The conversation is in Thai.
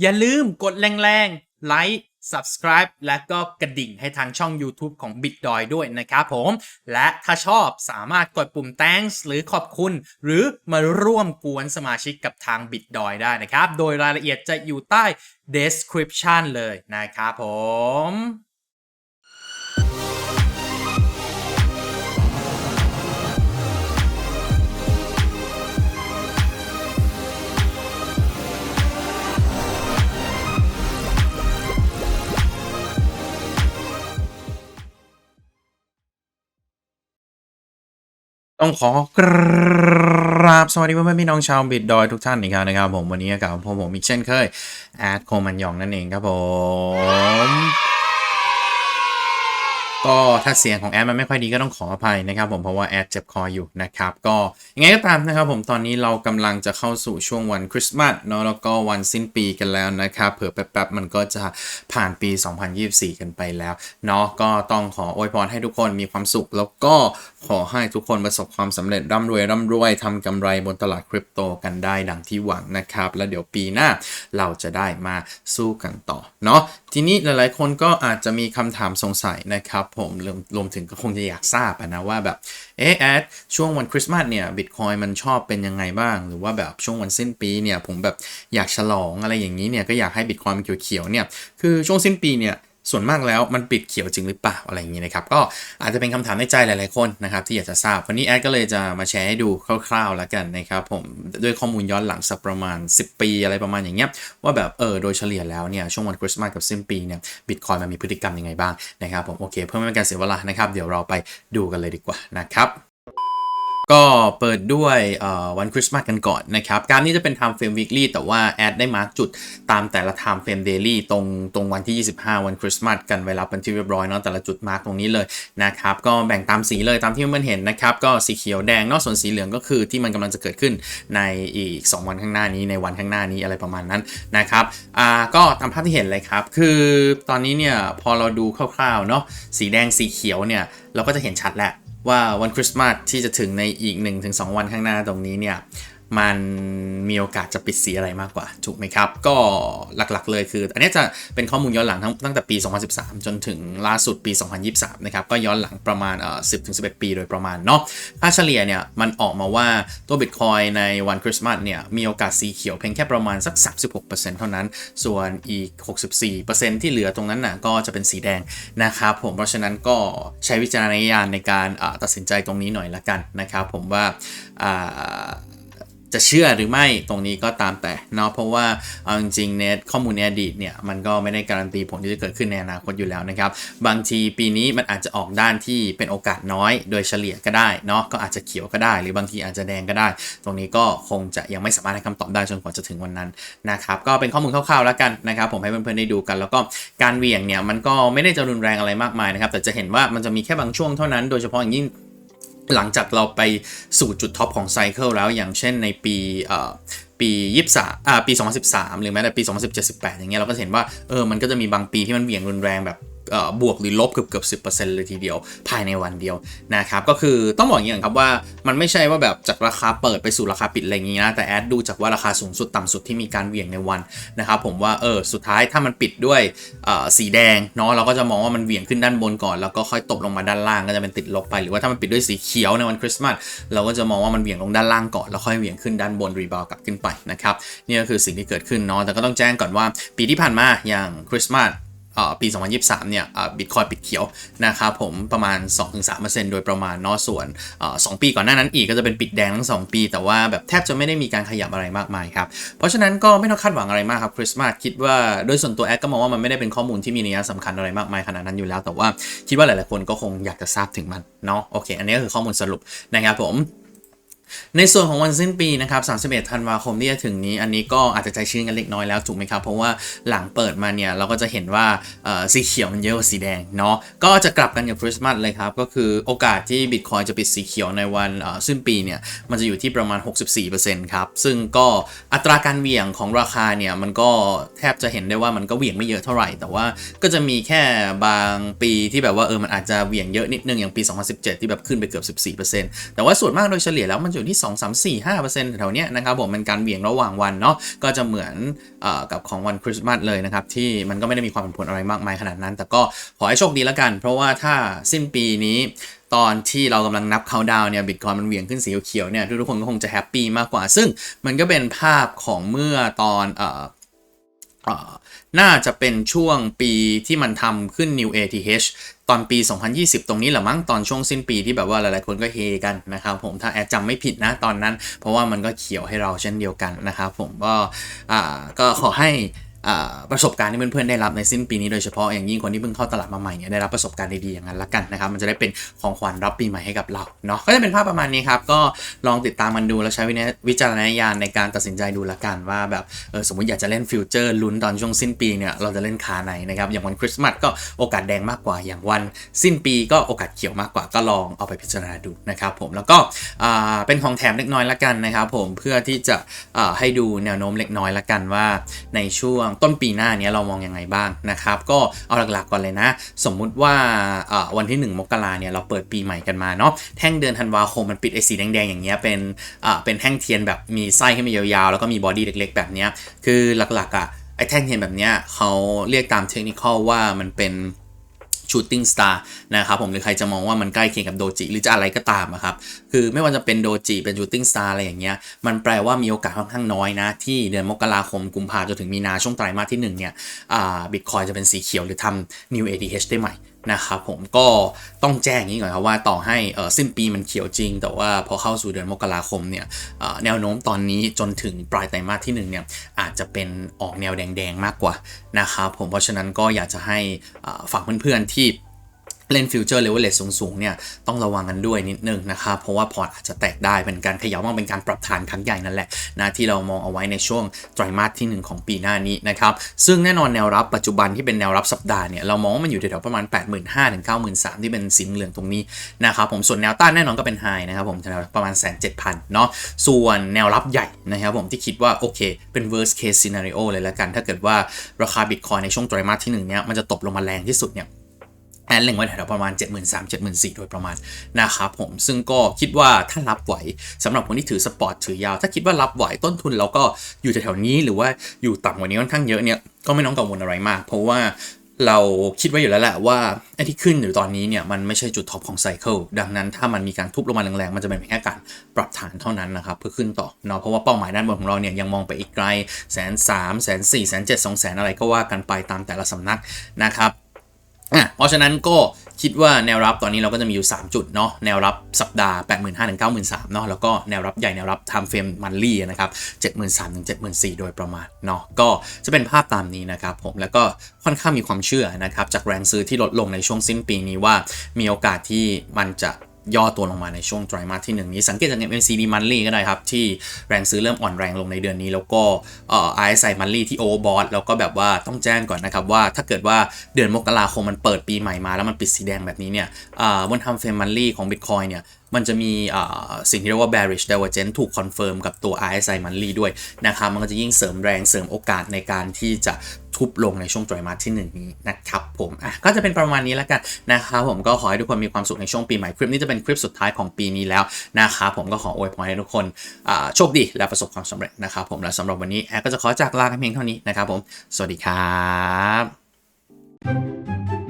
อย่าลืมกดแรงๆไลค์ subscribe และก็กระดิ่งให้ทางช่อง YouTube ของ BitDoy ด้วยนะครับผม และถ้าชอบสามารถกดปุ่ม thanks หรือขอบคุณ หรือมาร่วมกวนสมาชิกกับทาง BitDoy ได้นะครับ โดยรายละเอียดจะอยู่ใต้ description เลยนะครับผม ต้องขอกราบสวัสดีเพื่อนๆพี่น้องชาวบิดดอยทุกท่านอีกครั้งนะครับผมวันนี้กับผมผมอีกเช่นเคยแอดโคมันยองนั่นเองครับผม ก็ถ้าเสียงของแอดมันไม่ค่อยดีก็ต้องขออภัยนะครับผมเพราะว่าแอดเจ็บคออยู่นะครับ ก็ยังไงก็ตามนะครับผมตอนนี้เรากำลังจะเข้าสู่ช่วงวันคริสต์มาสเนาะแล้วก็วันสิ้นปีกันแล้วนะครับเผื่อแป๊บๆมันก็จะผ่านปี 2024 กันไปแล้วเนาะก็ต้องขออวยพรให้ทุกคนมีความสุขแล้วก็ขอให้ทุกคนประสบความสำเร็จร่ำรวยร่ำรวยทำกำไรบนตลาดคริปโตกันได้ดังที่หวังนะครับ แล้วเดี๋ยวปีหน้าเราจะได้มาสู้กันต่อเนาะทีนี้หลายๆ คนก็อาจจะมีคำถามสงสัยนะครับ ผมรวมรวมถึงก็คงจะอยากทราบนะว่าแบบเออแอดช่วงวันคริสต์มาสเนี่ยบิตคอยมันชอบเป็นยังไงบ้าง หรือว่าแบบช่วงวันสิ้นปีเนี่ยผมแบบอยากฉลองอะไรอย่างนี้เนี่ยก็อยากให้บิตคอยมันเขียวๆเนี่ยคือช่วงสิ้นปีเนี่ย ส่วนมากแล้วมันปิดเขียวจริงหรือเปล่าอะไรอย่างนี้นะครับ ก็อาจจะเป็นคำถามในใจหลายๆคนนะครับที่อยากจะทราบ วันนี้แอดก็เลยจะมาแชร์ให้ดูคร่าวๆแล้วกันนะครับผมด้วยข้อมูลย้อนหลังสักประมาณ 10 ปีอะไรประมาณอย่างเงี้ยว่าแบบเออโดยเฉลี่ยแล้วเนี่ยช่วงวันคริสต์มาสกับสิ้นปีเนี่ยบิตคอยมันมีพฤติกรรมยังไงบ้างนะครับผมโอเคเพื่อไม่เป็นการเสียเวลานะครับเดี๋ยวเราไปดูกันเลยดีกว่านะครับ ก็เปิดด้วยวันคริสต์มาสกันก่อนนะครับการนี้จะเป็น time frame weekly แต่ว่าแอดได้มาร์กจุดตามแต่ละ time frame daily ตรงตรงวันที่ 25 วันคริสต์มาสกันไว้รับเป็นที่เรียบร้อยเนาะแต่ละจุดมาร์กตรงนี้เลยนะครับก็แบ่งตามสีเลยตามที่เพื่อนเห็นนะครับก็สีเขียวแดงเนอกส่วนสีเหลืองก็คือที่มันกำลังจะเกิดขึ้นในอีก 2 วันข้างหน้านี้ในวันข้างหน้านี้อะไรประมาณนั้นนะครับอ่าก็ตามภาพที่เห็นเลยครับคือตอนนี้เนี่ยพอเราดูคร่าวๆเนาะสีแดงสีเขียวเนี่ยเราก็จะเห็นชัดแหล้ว ว่าวันคริสต์มาสที่จะถึงในอีก 1-2 วันข้างหน้าตรงนี้เนี่ย มันมีโอกาสจะปิดสีอะไรมากกว่า ถูกไหมครับ ก็หลักๆเลยคือ อันนี้จะเป็นข้อมูลย้อนหลังทั้งตั้งแต่ปี 2013 จนถึงล่าสุดปี 2023 นะครับ ก็ย้อนหลังประมาณเอ่อ10-11 ปีโดยประมาณเนาะค่าเฉลี่ยเนี่ย มันออกมาว่าตัว Bitcoin ในวันคริสต์มาสเนี่ย มีโอกาสสีเขียวเพียงแค่ประมาณสัก 36%เท่านั้น ส่วนอีก 64%ที่เหลือตรงนั้นน่ะก็จะเป็นสีแดงนะครับผมเพราะฉะนั้นก็ใช้วิจารณญาณในการอ่าตัดสินใจตรงนี้หน่อยละกันนะครับผมว่าอ่า จะเชื่อหรือไม่ตรงนี้ก็ตามแต่เนาะเพราะว่าเอาจริงๆเนข้อมูลในอดีตเนี่ยมันก็ไม่ได้การันตีผลที่จะเกิดขึ้นในอนาคตอยู่แล้วนะครับบางทีปีนี้มันอาจจะออกด้านที่เป็นโอกาสน้อย โดยเฉลี่ยก็ได้เนาะก็อาจจะเขียวก็ได้ หรือบางทีอาจจะแดงก็ได้ ตรงนี้ก็คงจะยังไม่สามารถให้คำตอบได้จนกว่าจะถึงวันนั้นนะครับก็เป็นข้อมูลคร่าวๆแล้วกันนะครับ ผมให้เพื่อนๆได้ดูกัน แล้วก็การเหวี่ยงเนี่ยมันก็ไม่ได้จะรุนแรงอะไรมากมายนะครับแต่จะเห็นว่ามันจะมีแค่บางช่วงเท่านั้นโดยเฉพาะอย่างยิ่ง หลังจากเราไปสู่จุดท็อปของไซเคิลแล้วอย่างเช่นในปีเอ่อปี23อ่าปี 2013 หรือแม้แต่ปี 2017-18 อย่างเงี้ยเราก็เห็นว่าเออมันก็จะมีบางปีที่มันเหวี่ยงรุนแรงแบบ บวกหรือลบเกือบเกือบ10%เลยทีเดียว ภายในวันเดียวนะครับก็คือต้องบอกอย่างนี้ครับว่ามันไม่ใช่ว่าแบบจากราคาเปิดไปสู่ราคาปิดอะไรอย่างงี้นะแต่แอดดูจากว่าราคาสูงสุดต่ำสุดที่มีการเหวี่ยงในวันนะครับผมว่าเออสุดท้ายถ้ามันปิดด้วยสีแดงเนาะเราก็จะมองว่ามันเหวี่ยงขึ้นด้านบนก่อน แล้วก็ค่อยตกลงมาด้านล่างก็จะเป็นติดลบไปหรือว่าถ้ามันปิดด้วยสีเขียวในวันคริสต์มาสเราก็จะมองว่ามันเหวี่ยงลงด้านล่างก่อนแล้วค่อยเหวี่ยงขึ้นด้านบนรีบาวกลับขึ้นไปนะครับนี่ก็คือสิ่งที่เกิดขึ้นเนาะแต่ก็ต้องแจ้งก่อนว่าปีที่ผ่านมาอย่างคริสต์มาส ปี 2023 เนี่ยบิตคอยปิดเขียวนะครับผมประมาณ 2-3%โดยประมาณเนอะส่วนอ2ปีก่อนหน้านั้นอีกก็จะเป็นปิดแดงทั้ง 2 ปี แต่ว่าแบบแทบจะไม่ได้มีการขยับอะไรมากมายครับ เพราะฉะนั้นก็ไม่ต้องคาดหวังอะไรมากครับคริสต์มาสคิดว่าโดยส่วนตัวแอดก็มองว่ามันไม่ได้เป็นข้อมูลที่มีนัยสำคัญอะไรมากมายขนาดนั้นอยู่แล้ว แต่ว่าคิดว่าหลายๆคนก็คงอยากจะทราบถึงมันเนาะโอเค อันนี้ก็คือข้อมูลสรุปนะครับผม ในส่วนของวันสิ้นปีนะครับ 31 ธันวาคมที่จะถึงนี้ อันนี้ก็อาจจะใจชื้นกันเล็กน้อยแล้วถูกไหมครับ เพราะว่าหลังเปิดมาเนี่ยเราก็จะเห็นว่าสีเขียวมันเยอะกว่าสีแดงเนาะ ก็จะกลับกันกับคริสต์มาสเลยครับ ก็คือโอกาสที่บิตคอยจะปิดสีเขียวในวันสิ้นปีเนี่ยมันจะอยู่ที่ประมาณ 64%ครับ ซึ่งก็อัตราการเหวี่ยงของราคาเนี่ยมันก็แทบจะเห็นได้ว่ามันก็เหวี่ยงไม่เยอะเท่าไหร่ แต่ว่าก็จะมีแค่บางปีที่แบบว่าเออมันอาจจะเหวี่ยงเยอะนิดนึงอย่างปี 2017 ที่แบบขึ้นไปเกือบ 14%แต่ว่าส่วนมากโดยเฉลี่ยแล้วมันจะอยู่ที่ 2 3 4 5แถวเนี้ยนะครับผมเป็นการเบี่ยงระหว่างวันเนาะก็จะเหมือนเอ่อกับของวันคริสต์มาสเลยนะครับ ที่มันก็ไม่ได้มีความผันผวนอะไรมากมายขนาดนั้น แต่ก็ขอให้โชคดีแล้วกัน เพราะว่าถ้าสิ้นปีนี้ตอนที่เรากำลังนับเขาดาวเนี่ยบิตคอยมันเหวี่ยงขึ้นสีเขียวเนี่ยทุกคนก็คงจะแฮปปี้มากกว่า ซึ่งมันก็เป็นภาพของเมื่อตอนเอ่อ น่าจะเป็นช่วงปีที่มันทำขึ้น New ATH ตอนปี 2020 ตรงนี้แหละมั้งตอนช่วงสิ้นปีที่แบบว่าหลายๆคนก็เฮกันนะครับผมถ้าแอดจำไม่ผิดนะตอนนั้น เพราะว่ามันก็เขียวให้เราเช่นเดียวกันนะครับผมก็อ่าก็ขอให้ ประสบการณ์ที่เพื่อนๆได้รับในสิ้นปีนี้โดยเฉพาะอย่างยิ่งคนที่เพิ่งเข้าตลาดมาใหม่เนี่ยได้รับประสบการณ์ดีๆอย่างนั้นละกันนะครับมันจะได้เป็นของขวัญรับปีใหม่ให้กับเราเนาะก็จะเป็นภาพประมาณนี้ครับก็ลองติดตามมันดูแล้วใช้วิจารณญาณในการตัดสินใจดูละกันว่าแบบเออสมมติอยากจะเล่นฟิวเจอร์ลุ้นตอนช่วงสิ้นปีเนี่ยเราจะเล่นขาไหนนะครับอย่างวันคริสต์มาสก็โอกาสแดงมากกว่าอย่างวันสิ้นปีก็โอกาสเขียวมากกว่าก็ลองเอาไปพิจารณาดูนะครับผมแล้วก็เป็นของแถมเล็กน้อยละกันนะครับผมเพื่อที่จะให้ดูแนวโน้มเล็กน้อยละกันว่าในช่วงต้นปีหน้าเนี้ยเรามองยังไงบ้างนะครับก็เอาหลักๆก่อนเลยนะ สมมุติว่าวันที่ 1 มกราเนี่ยเราเปิดปีใหม่กันมาเนาะแท่งเดือนธันวาคมมันปิดไอ้สีแดงๆอย่างเงี้ยเป็นอ่าเป็นแท่งเทียนแบบมีไส้ขึ้นมายาวๆ แล้วก็มีบอดี้เล็กๆ แบบเนี้ยคือหลักๆอะไอ้แท่งเทียนแบบเนี้ยเขาเรียกตามเทคนิคว่ามันเป็น ชูตติ้งสตาร์นะครับผมหรือใครจะมองว่ามันใกล้เคียงกับโดจิหรือจะอะไรก็ตามอะครับคือไม่ว่าจะเป็นโดจิเป็นชูตติ้งสตาร์อะไรอย่างเงี้ยมันแปลว่ามีโอกาสค่อนข้างน้อยนะ ที่เดือนมกราคมกุมภาจนถึงมีนาช่วงไตรมาสที่1เนี่ยอ่าบิตคอยจะเป็นสีเขียวหรือทำ new ADH ได้ใหม่ นะครับผมก็ต้องแจ้งอย่างนี้ก่อนครับว่าต่อให้สิ้นปีมันเขียวจริง แต่ว่าพอเข้าสู่เดือนมกราคมเนี่ยแนวโน้มตอนนี้จนถึงปลายไตรมาสที่1เนี่ยอาจจะเป็นออกแนวแดงๆมากกว่านะครับผมเพราะฉะนั้นก็อยากจะให้อ่าฝากเพื่อนๆที่ เล่นฟิวเจอร์เลเวลเลสสูงๆเนี่ยต้องระวังกันด้วยนิดนึงนะครับเพราะว่าพอร์ตอาจจะแตกได้เป็นการเขย่าบ้างเป็นการปรับฐานครั้งใหญ่นั่นแหละนะที่เรามองเอาไว้ในช่วงไตรมาสที่ 1 ของปีหน้านี้นะครับซึ่งแน่นอนแนวรับปัจจุบันที่เป็นแนวรับสัปดาห์เนี่ยเรามองว่ามันอยู่แถวๆประมาณ 8 5 0 0 0ถึง93,000 ที่เป็นสีเหลืองตรงนี้นะครับผมส่วนแนวต้านแน่นอนก็เป็นไฮนะครับผมแถวประมาณแสนเจ็ดพันเนาะส่วนแนวรับใหญ่นะครับผมที่คิดว่าโอเคเป็น worst case scenario เลยล้วกัน ถ้าเกิดว่าราคาบิตคอยในช่วงไตรมาสที่1เนี่ยมันจะตกลงมาแรงที่สุดเนี่ย แอนเล็งไว้แถวๆประมาณ 7 3 0 0 0 7 4 0 0 0โดยประมาณนะครับผมซึ่งก็คิดว่าถ้ารับไหวสำหรับคนที่ถือสปอร์ตถือยาว ถ้าคิดว่ารับไหวต้นทุนเราก็อยู่แถวๆนี้หรือว่าอยู่ต่ำกว่านี้ค่อนข้างเยอะเนี่ยก็ไม่ต้องกังวลอะไรมาก เพราะว่าเราคิดไว้อยู่แล้วแหละว่าไอ้ที่ขึ้นอยู่ตอนนี้เนี่ยมันไม่ใช่จุดท็อปของไซเคิลดังนั้นถ้ามันมีการทุบลงมาแรงๆ มันจะเป็นแค่การปรับฐานเท่านั้นนะครับ เพื่อขึ้นต่อเนาะเพราะว่าเป้าหมายด้านบนของเราเนี่ยยังมองไปอีกไกลแสนสามแสนสี่แสนเจ็ดสองแสนอะไรก็ว่ากันไปตามแต่ละสำนักนะครับ อะเพราะฉะนั้นก็คิดว่าแนวรับตอนนี้เราก็จะมีอยู่ 3 จุดเนาะแนวรับสัปดาห์ 8 5 0 0 0ถึง93,000เนาะแล้วก็แนวรับใหญ่แนวรับ time frame monthly นะครับ73,000ถึง74,000 โดยประมาณเนาะก็จะเป็นภาพตามนี้นะครับผมแล้วก็ค่อนข้างมีความเชื่อนะครับจากแรงซื้อที่ลดลงในช่วงสิ้นปีนี้ว่ามีโอกาสที่มันจะ ย่อตัวลงมาในช่วงไตรมาสที่ 1 นี้ สังเกตจาก MACD Monthly ก็ได้ครับ ที่แรงซื้อเริ่มอ่อนแรงลงในเดือนนี้ แล้วก็เอ่อ RSI Monthly ที่ overbought แล้วก็แบบว่าต้องแจ้งก่อนนะครับว่าถ้าเกิดว่าเดือนมกราคมมันเปิดปีใหม่มาแล้วมันปิดสีแดงแบบนี้เนี่ยอ่าบนทำเฟรม Monthly ของ Bitcoin เนี่ยมันจะมีอ่าสิ่งที่เรียกว่า bearish divergence ถูกคอนเฟิร์มกับตัว RSI monthly ด้วยนะครับ มันก็จะยิ่งเสริมแรงเสริมโอกาสในการที่จะ ทุบลงในช่วงไตรมาสที่ 1 นี้นะครับผมอะก็จะเป็นประมาณนี้แล้วกันนะครับผมก็ขอให้ทุกคนมีความสุขในช่วงปีใหม่คลิปนี้จะเป็นคลิปสุดท้ายของปีนี้แล้วนะครับผมก็ขออวยพรให้ทุกคนอ่าโชคดีและประสบความสำเร็จนะครับผมและสำหรับวันนี้แอร์ก็จะขอจากลากันเพียงเท่านี้นะครับผมสวัสดีครับ